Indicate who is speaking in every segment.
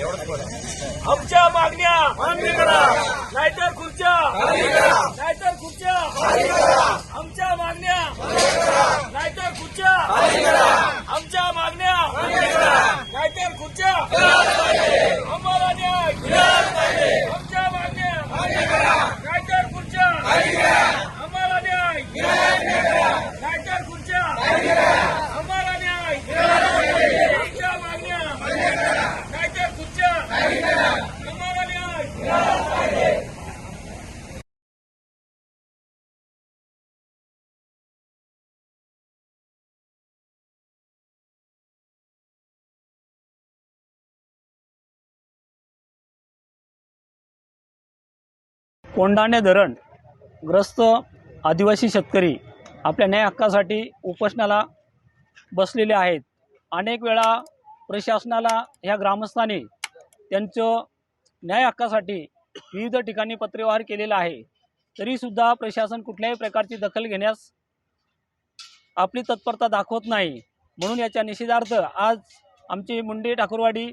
Speaker 1: आमच्या मागण्या नाहीतर खुर्च्या. नाहीतर खुर्च्या.
Speaker 2: कोंडाणे धरण ग्रस्त आदिवासी शेतकरी आपल्या न्याय हक्कासाठी उपोषणाला बसलेले आहेत. अनेक वेळा प्रशासनाला ह्या ग्रामस्थांनी त्यांचं न्याय हक्कासाठी विविध ठिकाणी पत्रव्यवहार केलेला आहे. तरीसुद्धा प्रशासन कुठल्याही प्रकारची दखल घेण्यास आपली तत्परता दाखवत नाही. म्हणून याच्या निषेधार्थ आज आमची मुंडे ठाकूरवाडी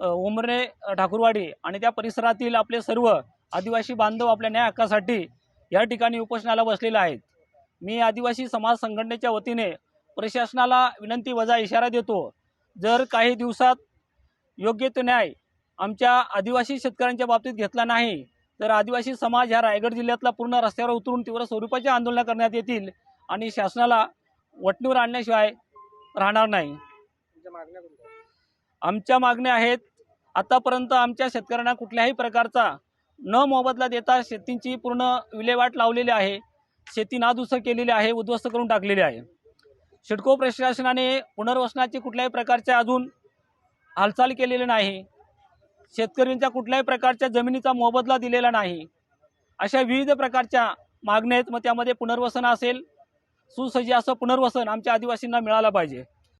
Speaker 2: अ, उमरे ठाकूरवाडी आणि त्या परिसरातील आपले सर्व आदिवासी बांधव आपल्या न्याय हक्कासाठी या ठिकाणी उपोषणाला बसलेले आहेत. मी आदिवासी समाज संघटनेच्या वतीने प्रशासनाला विनंती वजा इशारा देतो. जर काही दिवसात योग्य तो न्याय आमच्या आदिवासी शेतकऱ्यांच्या बाबतीत घेतला नाही तर आदिवासी समाज ह्या रायगड जिल्ह्यातला पूर्ण रस्त्यावर उतरून तीव्र स्वरूपाची आंदोलनं करण्यात येतील आणि शासनाला वटणीवर आणण्याशिवाय राहणार नाही. आमच्या मागण्या आहेत आतापर्यंत आमच्या शेतकऱ्यांना कुठल्याही प्रकारचा न मोबदला देता शेतींची पूर्ण विल्हेवाट लावलेली आहे. शेती नादुरुस्त केलेली आहे उद्ध्वस्त करून टाकलेली आहे. सिडको प्रशासनाने पुनर्वसनाची कुठल्याही प्रकारच्या अजून हालचाल केलेली नाही. शेतकऱ्यांच्या कुठल्याही प्रकारच्या जमिनीचा मोबदला दिलेला नाही. अशा विविध प्रकारच्या मागण्या आहेत मग त्यामध्ये पुनर्वसन असेल सुसज्ज असं पुनर्वसन आमच्या आदिवासींना मिळालं पाहिजे.